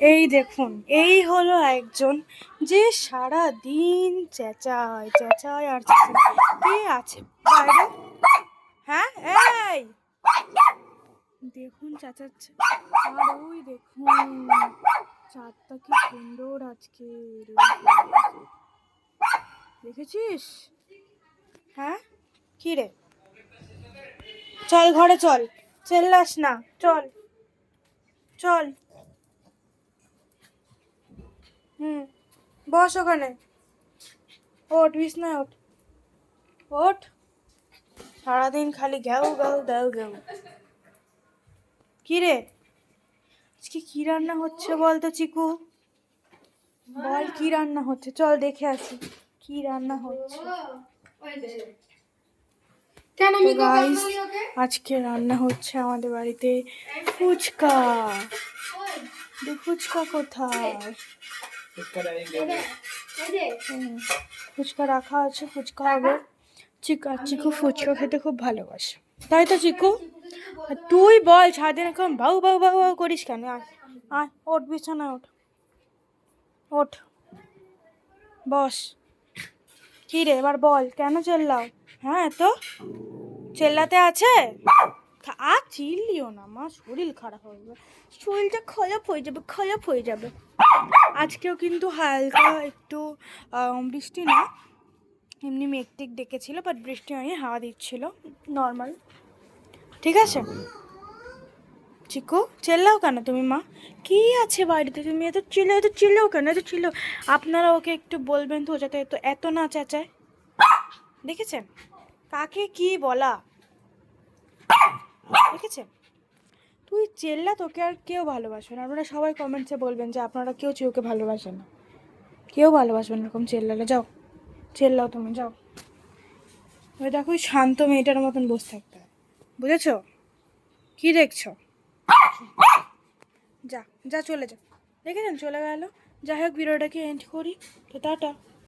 এই দেখুন, এই হলো একজন যে সারা দিন চেঁচায় চেঁচায় আর কে আছে? বাইরে? হ্যাঁ এই! দেখুন, চেঁচাচ্ছে। আর ওই দেখুন, চাঁদটা কি সুন্দর আজকে। দেখেছিস? হ্যাঁ? কি রে? চল ঘরে চল, চেল্লাস না, চল। চল। বস ওখানে। ওঠ বিছনায় ওঠ। ওঠ। সারাদিন খালি ঘ্যাউ ঘ্যাউ ঘ্যাউ ঘ্যাউ কি রে আজকে কি রান্না হচ্ছে বল তো চিকু? বল কি রান্না হচ্ছে? চল দেখে আসি কি রান্না হচ্ছে। আজকে রান্না হচ্ছে আমাদের বাড়িতে ফুচকা। ফুচকা কোথায়? ফুচকা রাখা আছে ফুচকা হবে। চিকু আর চিকু ফুচকা খেতে খুব ভালোবাসে। তাই তো চিকু? তুই বল ছাদে এখন বাউ বাউ বাউ বাউ করিস কেন? আয় আয় ওঠ বিছানায় ওঠ। ওঠ। বস। কি রে এবার বল কেন চেল্লাও? হ্যাঁ তো? চেল্লাতে আছে? আর চিল্লিও না মা শরীর খারাপ হয়ে যাবে। শরীরটা খারাপ হয়ে যাবে খারাপ হয়ে যাবে। আজকেও কিন্তু হালকা একটু বৃষ্টি না, এমনি মেঘটেক ডেকেছিল বাট বৃষ্টি হয়নি, হাওয়া দিচ্ছিল নর্মাল ঠিক আছে? চিকু, চেল্লাও কেন তুমি মা? কি আছে বাড়িতে? তুমি এত চিল্লো, এত চিল্লাও কেন? এত চিল্লো। আপনারা ওকে একটু বলবেন তো, যাতে এত এত না চেঁচায়। দেখেছেন? কাকে কি বলা? দেখেছেন? তুই চেল্লা তোকে আর কেউ ভালোবাসবে না। আপনারা সবাই কমেন্টসে বলবেন যে আপনারা কেউ চিউকে ভালোবাসেন না। কেউ ভালোবাসবেন এরকম চেল্লালে যাও, চেল্লাও তুমি, যাও। ওই দেখো শান্ত মেয়েটার মতন বসে থাকতে হয়। বুঝেছ? কি দেখছ? যা যা চলে যা। দেখেছেন? চলে গেল। যাই হোক, ভিডিওটাকে এন্ড করি। তো টাটা।